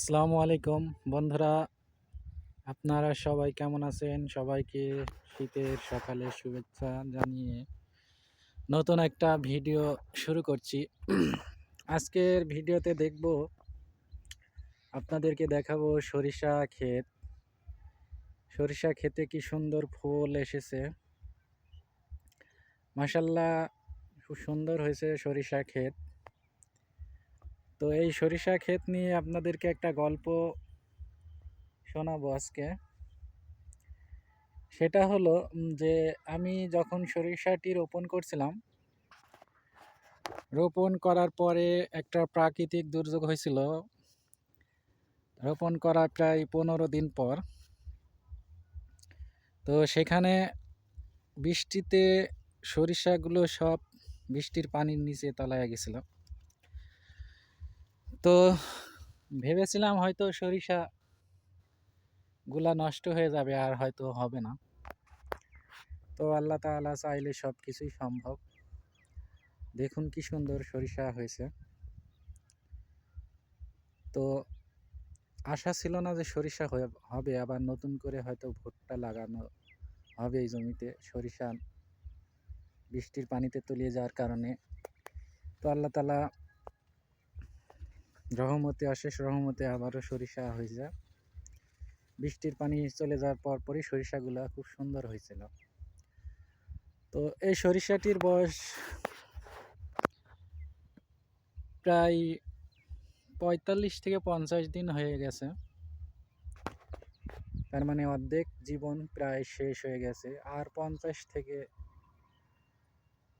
আসসালামু আলাইকুম। বন্ধুরা, আপনারা সবাই কেমন আছেন? সবাইকে শীতের সকালে শুভেচ্ছা জানিয়ে নতুন একটা ভিডিও শুরু করছি। আজকের ভিডিওতে দেখব, আপনাদেরকে দেখাবো সরিষা ক্ষেত। সরিষা ক্ষেতে কি সুন্দর ফুল এসেছে। মাসাল্লাহ খুব সুন্দর হয়েছে সরিষা ক্ষেত। তো এই সরিষা ক্ষেত নিয়ে আপনাদেরকে একটা গল্প শোনাবো আজকে। সেটা হলো যে আমি যখন সরিষাটি রোপণ করছিলাম, রোপণ করার পরে একটা প্রাকৃতিক দুর্যোগ হয়েছিল। রোপণ করা প্রায় পনেরো দিন পর। তো সেখানে বৃষ্টিতে সরিষাগুলো সব বৃষ্টির পানির নিচে তলায় গেছিল। তো ভেবেছিলাম হয়তো সরিষা গুলা নষ্ট হয়ে যাবে আর হয়তো হবে না। তো আল্লাহ তাআলা চাইলে সব কিছুই সম্ভব। দেখুন কি সুন্দর সরিষা হয়েছে। তো আশা ছিল না যে সরিষা হবে, আবার নতুন করে হয়তো ভুট্টা লাগানো হবে এই জমিতে সরিষা বৃষ্টির পানিতে তলিয়ে যাওয়ার কারণে। তো আল্লাহ তালা রহমতে অশেষ রহমতে আবারও সরিষা হয়ে যায় বৃষ্টির পানি চলে যাওয়ার পর পরই সরিষাগুলো খুব সুন্দর হয়েছিল তো এই সরিষাটির বয়স প্রায় পঁয়তাল্লিশ থেকে পঞ্চাশ দিন হয়ে গেছে। তার মানে অর্ধেক জীবন প্রায় শেষ হয়ে গেছে। আর পঞ্চাশ থেকে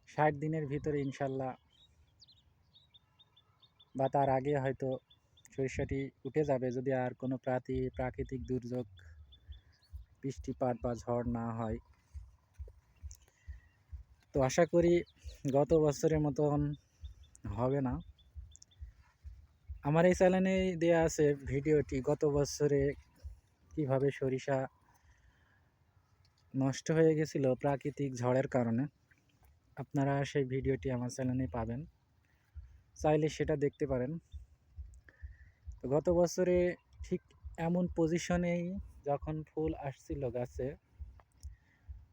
ষাট দিনের ভিতরে ইনশাল্লাহ বা তার আগে হয়তো সরিষাটি উঠে যাবে যদি আর কোনো প্রাতি, প্রাকৃতিক দুর্যোগ, বৃষ্টিপাত বা ঝড় না হয়। তো আশা করি গত বছরের মতন হবে না। আমার এই চ্যানেলে দেওয়া আছে ভিডিওটি, গত বছরে কীভাবে সরিষা নষ্ট হয়ে গেছিল প্রাকৃতিক ঝড়ের কারণে। আপনারা সেই ভিডিওটি আমার চ্যানেলে পাবেন। চাইলে সেটা দেখতে পারেন। তো গত বছরে ঠিক এমন পজিশনেই যখন ফুল আসছিল গাছে,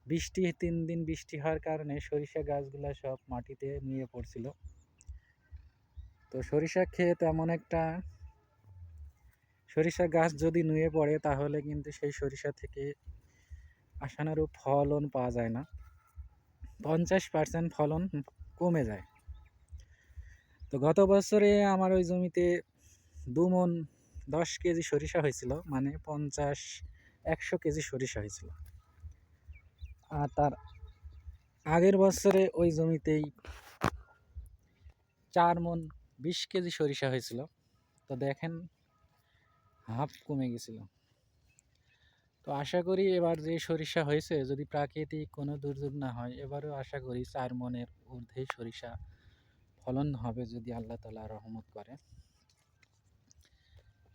বৃষ্টি তিন দিন বৃষ্টি হওয়ার কারণে সরিষা গাছগুলো সব মাটিতে নিয়ে পড়ছিল। তো সরিষা ক্ষেত এমন একটা সরিষা গাছ যদি নুয়ে পড়ে তাহলে কিন্তু সেই সরিষা থেকে আশানুরূপ ফলন পাওয়া যায় না। পঞ্চাশ পার্সেন্ট ফলন কমে যায়। তো গত বছরে আমার ওই জমিতে দু মন দশ কেজি সরিষা হয়েছিল মানে পঞ্চাশ, একশো কেজি সরিষা হয়েছিল। আর তার আগের বছরে ওই জমিতেই চার মন বিশ কেজি সরিষা হয়েছিল। তো দেখেন, হাফ কমে গেছিল। তো আশা করি এবার যে সরিষা হয়েছে, যদি প্রাকৃতিক কোনো দুর্যোগ না হয়, এবারও আশা করি চার মনের ঊর্ধ্বে সরিষা ফলন হবে যদি আল্লাহ তালা রহমত করে।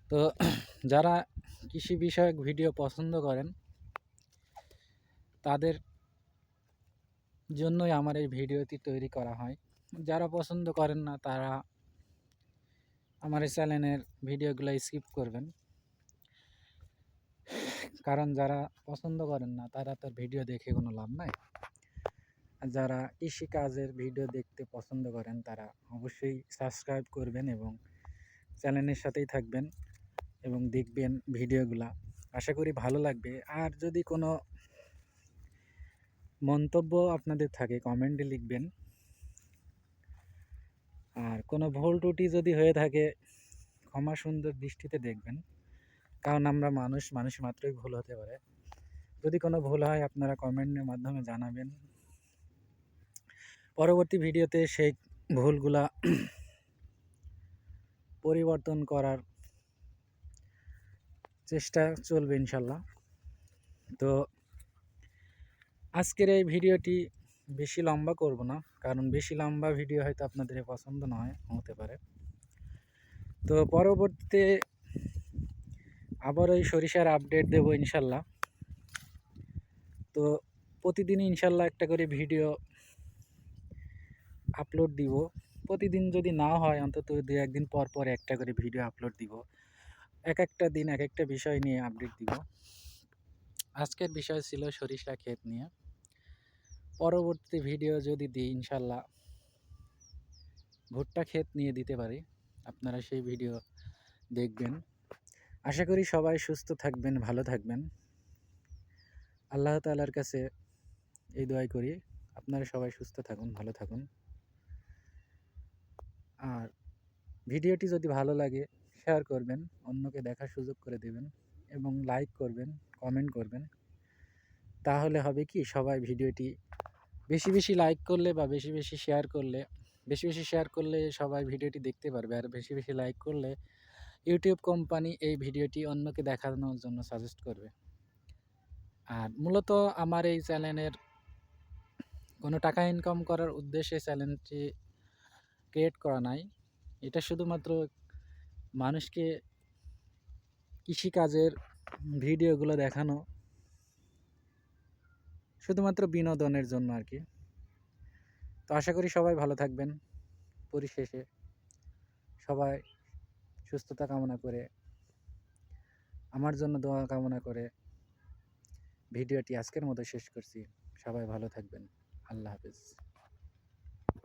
তো যারা কৃষি বিষয়ক ভিডিও পছন্দ করেন, তাদের জন্যই আমার এই ভিডিওটি তৈরি করা হয়। যারা পছন্দ করেন না, তারা আমার এই চ্যানেলের ভিডিওগুলো স্কিপ করবেন। কারণ যারা পছন্দ করেন না, তারা তার ভিডিও দেখে কোনো লাভ নাই। যারা কৃষিকাজের ভিডিও দেখতে পছন্দ করেন, তারা অবশ্যই সাবস্ক্রাইব করবেন এবং চ্যানেলের সাথেই থাকবেন এবং দেখবেন ভিডিওগুলা। আশা করি ভালো লাগবে। আর যদি কোনো মন্তব্য আপনাদের থাকে কমেন্টে লিখবেন। আর কোনো ভুল ত্রুটি যদি হয়ে থাকে, ক্ষমা সুন্দর দৃষ্টিতে দেখবেন। কারণ আমরা মানুষ মানুষ মাত্রই ভুল হতে পারে। যদি কোনো ভুল হয়, আপনারা কমেন্টের মাধ্যমে জানাবেন। পরবর্তী ভিডিওতে সেই ভুলগুলা পরিবর্তন করার চেষ্টা চলবে ইনশাল্লাহ। তো আজকের এই ভিডিওটি বেশি লম্বা করব না, কারণ বেশি লম্বা ভিডিও হয়তো আপনাদের পছন্দ নয় হতে পারে। তো পরবর্তীতে আবার ওই সরিষার আপডেট দেবো ইনশাল্লাহ। তো প্রতিদিন ইনশাল্লাহ একটা করে ভিডিও আপলোড দিব। প্রতিদিন যদি না হয়, অন্তত দু একদিন পর পর একটা করে ভিডিও আপলোড দিব। এক একটা দিন, এক একটা বিষয় নিয়ে আপডেট দিব। আজকের বিষয় ছিল সরিষা ক্ষেত নিয়ে। পরবর্তী ভিডিও যদি দিই, ইনশাল্লাহ ভুট্টা ক্ষেত নিয়ে দিতে পারি। আপনারা সেই ভিডিও দেখবেন। আশা করি সবাই সুস্থ থাকবেন, ভালো থাকবেন। আল্লাহ তালার কাছে এই দোয়াই করি। আপনারা সবাই সুস্থ থাকুন, ভালো থাকুন। আর ভিডিওটি যদি ভালো লাগে শেয়ার করবেন, অন্যকে দেখার সুযোগ করে দেবেন এবং লাইক করবেন কমেন্ট করবেন। তাহলে হবে কি, সবাই ভিডিওটি বেশি বেশি লাইক করলে বা বেশি বেশি শেয়ার করলে, বেশি বেশি শেয়ার করলে সবাই ভিডিওটি দেখতে পারবে। আর বেশি বেশি লাইক করলে ইউটিউব কোম্পানি এই ভিডিওটি অন্যকে দেখানোর জন্য সাজেস্ট করবে। আর মূলত আমার এই চ্যানেলের কোনো টাকা ইনকাম করার উদ্দেশ্যে চ্যানেলটি ক্রিয়েট করা নাই। এটা শুধুমাত্র মানুষকে কৃষিকাজের ভিডিওগুলো দেখানো, শুধুমাত্র বিনোদনের জন্য আর কি। তো আশা করি সবাই ভালো থাকবেন পরিশেষে। সবাই সুস্থতা কামনা করে, আমার জন্য দোয়া কামনা করে ভিডিওটি আজকের মতো শেষ করছি। সবাই ভালো থাকবেন। আল্লাহ হাফেজ।